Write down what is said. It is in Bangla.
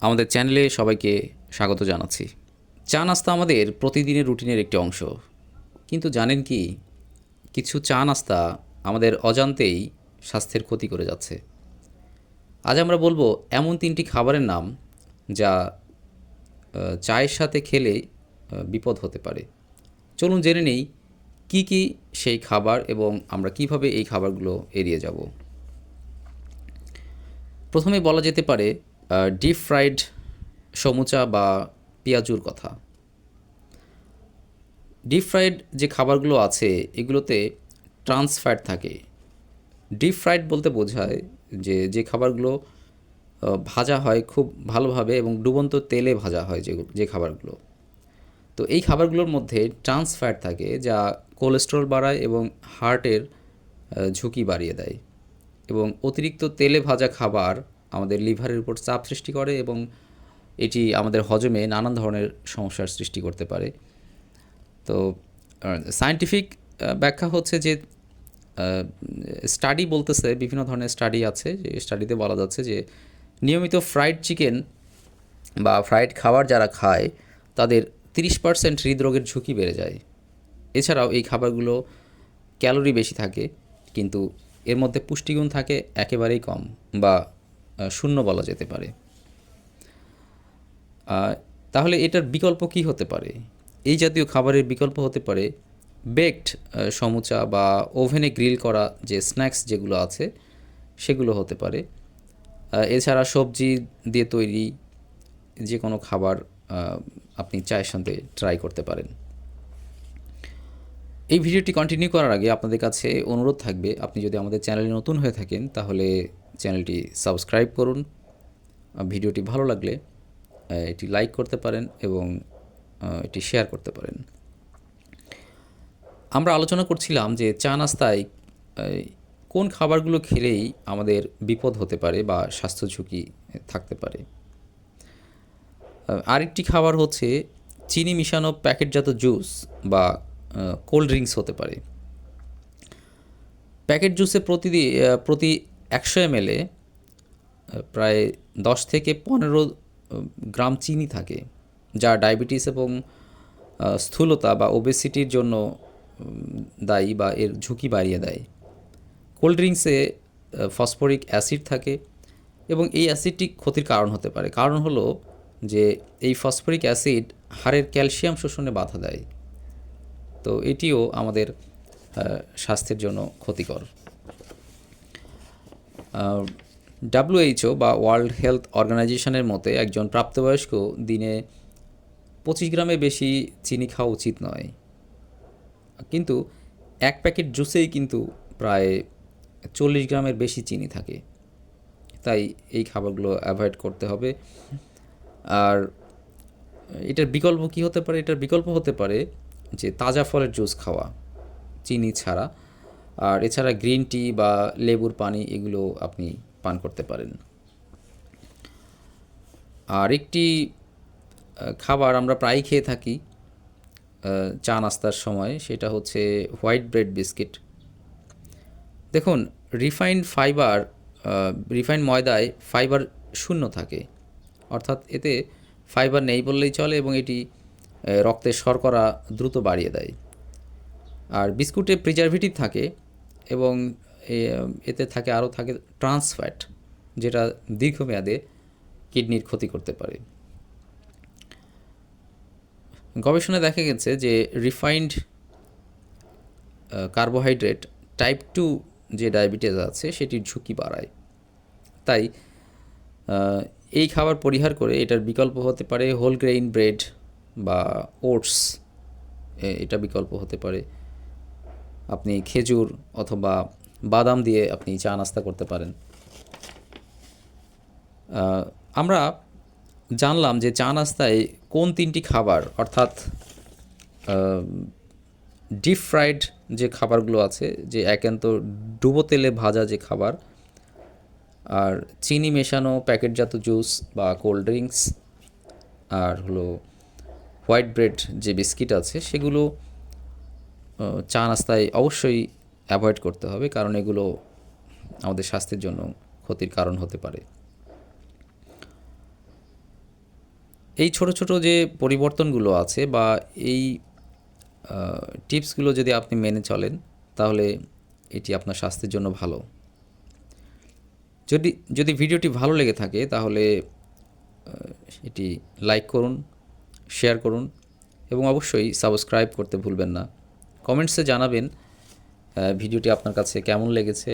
আমাদের চ্যানেলে সবাইকে স্বাগত জানাচ্ছি। চা নাস্তা আমাদের প্রতিদিনের রুটিনের একটি অংশ। কিন্তু জানেন কি, কিছু চা নাস্তা আমাদের অজান্তেই স্বাস্থ্যের ক্ষতি করে যাচ্ছে। আজ আমরা বলব এমন তিনটি খাবারের নাম যা চায়ের সাথে খেলে বিপদ হতে পারে। চলুন জেনে নেই কী কী সেই খাবার এবং আমরা কীভাবে এই খাবারগুলো এড়িয়ে যাব। প্রথমে বলা যেতে পারে ডিপ ফ্রাইড সমুচা বা পেঁয়াজুর কথা। ডিপ ফ্রাইড যে খাবারগুলো আছে, এগুলোতে ট্রান্স ফ্যাট থাকে। ডিপ ফ্রাইড বলতে বোঝায় যে যে খাবারগুলো ভাজা হয় খুব ভালোভাবে এবং ডুবন্ত তেলে ভাজা হয় যে যে খাবারগুলো। তো এই খাবারগুলোর মধ্যে ট্রান্স ফ্যাট থাকে যা কোলেস্ট্রল বাড়ায় এবং হার্টের ঝুঁকি বাড়িয়ে দেয়। এবং অতিরিক্ত তেলে ভাজা খাবার আমাদের লিভারের উপর চাপ সৃষ্টি করে এবং এটি আমাদের হজমে নানান ধরনের সমস্যার সৃষ্টি করতে পারে। তো সায়েন্টিফিক ব্যাখ্যা হচ্ছে যে স্টাডি বলতেছে, বিভিন্ন ধরনের স্টাডি আছে, যে স্টাডিতে বলা যাচ্ছে যে, নিয়মিত ফ্রাইড চিকেন বা ফ্রাইড খাবার যারা খায়, তাদের তিরিশ পার্সেন্ট হৃদরোগের ঝুঁকি বেড়ে যায়। এছাড়াও এই খাবারগুলো ক্যালোরি বেশি থাকে, কিন্তু এর মধ্যে পুষ্টিগুণ থাকে একেবারেই কম বা শূন্য বলা যেতে পারে। তাহলে এটার বিকল্প কি হতে পারে? এই জাতীয় খাবারের বিকল্প হতে পারে বেকড সমুচা বা ওভেনে গ্রিল করা যে স্ন্যাক্স যেগুলো আছে, সেগুলো হতে পারে। এছাড়া সবজি দিয়ে তৈরি যে কোনো খাবার আপনি চায়ের সাথে ট্রাই করতে পারেন। এই ভিডিওটি কন্টিনিউ করার আগে আপনাদের কাছে অনুরোধ থাকবে, আপনি যদি আমাদের চ্যানেলে নতুন হয়ে থাকেন, তাহলে চ্যানেলটি সাবস্ক্রাইব করুন। ভিডিওটি ভালো লাগলে এটি লাইক করতে পারেন এবং এটি শেয়ার করতে পারেন। আমরা আলোচনা করছিলাম যে চা নাস্তায় কোন খাবারগুলো খেলেই আমাদের বিপদ হতে পারে বা স্বাস্থ্য ঝুঁকি থাকতে পারে। আরেকটি খাবার হচ্ছে চিনি মিশানো প্যাকেটজাত জুস বা কোল্ড ড্রিঙ্কস হতে পারে। প্যাকেট জুসে প্রতিদি আহ, প্রতি একশো এম এলে প্রায় দশ থেকে পনেরো গ্রাম চিনি থাকে যা ডায়াবেটিস এবং স্থূলতা বা ওবেসিটির জন্য দায়ী বা এর ঝুঁকি বাড়িয়ে দেয়। কোল্ড ড্রিঙ্কসে ফসফরিক অ্যাসিড থাকে এবং এই অ্যাসিডটি ক্ষতির কারণ হতে পারে। কারণ হলো যে এই ফসফরিক অ্যাসিড হাড়ের ক্যালসিয়াম শোষণে বাধা দেয়। তো এটিও আমাদের স্বাস্থ্যের জন্য ক্ষতিকর। ডাব্লিউএইচও বা ওয়ার্ল্ড হেলথ অর্গানাইজেশনের মতে একজন প্রাপ্তবয়স্ক দিনে পঁচিশ গ্রামে বেশি চিনি খাওয়া উচিত নয়। কিন্তু এক প্যাকেট জুসেই কিন্তু প্রায় চল্লিশ গ্রামের বেশি চিনি থাকে। তাই এই খাবারগুলো অ্যাভয়েড করতে হবে। আর এটার বিকল্প কি হতে পারে? এটার বিকল্প হতে পারে যে তাজা ফলের জুস খাওয়া, চিনি ছাড়া। আর এছাড়া গ্রিন টি বা লেবুর পানি এগুলো আপনি পান করতে পারেন। আর একটি খাবার আমরা প্রায়ই খেয়ে থাকি চা নাস্তার সময়, সেটা হচ্ছে হোয়াইট ব্রেড বিস্কিট। দেখুন, রিফাইন্ড ফাইবার রিফাইন্ড ময়দায় ফাইবার শূন্য থাকে। অর্থাৎ এতে ফাইবার নেই বললেই চলে এবং এটি রক্তের শর্করা দ্রুত বাড়িয়ে দেয়। আর বিস্কুটে প্রিজারভেটিভ থাকে এবং এতে থাকে, আরও থাকে ট্রান্স ফ্যাট যেটা দীর্ঘমেয়াদে কিডনির ক্ষতি করতে পারে। গবেষণায় দেখা গেছে যে রিফাইন্ড কার্বোহাইড্রেট টাইপ টু যে ডায়াবেটিস আছে, সেটির ঝুঁকি বাড়ায়। তাই এই খাবার পরিহার করে এটার বিকল্প হতে পারে হোল গ্রেইন ব্রেড বা ওটস এটা বিকল্প হতে পারে। আপনি খেজুর অথবা বাদাম দিয়ে আপনি চা নাস্তা করতে পারেন। আমরা জানলাম যে চা নাস্তায় কোন তিনটি খাবার, অর্থাৎ ডিপ ফ্রাইড যে খাবারগুলো আছে, যে একান্ত ডুবো তেলে ভাজা যে খাবার, আর চিনি মেশানো প্যাকেটজাত জুস বা কোল্ড ড্রিঙ্কস, আর হলো হোয়াইট ব্রেড যে বিস্কিট আছে, সেগুলো চা নাস্তায় অবশ্যই অ্যাভয়েড করতে হবে, কারণ এগুলো আমাদের স্বাস্থ্যের জন্য ক্ষতির কারণ হতে পারে। এই ছোট ছোট যে পরিবর্তনগুলো আছে বা এই টিপসগুলো যদি আপনি মেনে চলেন, তাহলে এটি আপনার স্বাস্থ্যের জন্য ভালো। যদি যদি ভিডিওটি ভালো লেগে থাকে, তাহলে এটি লাইক করুন শেয়ার করুন এবং অবশ্যই সাবস্ক্রাইব করতে ভুলবেন না। কমেন্টসে জানাবেন ভিডিওটি আপনার কাছে কেমন লেগেছে?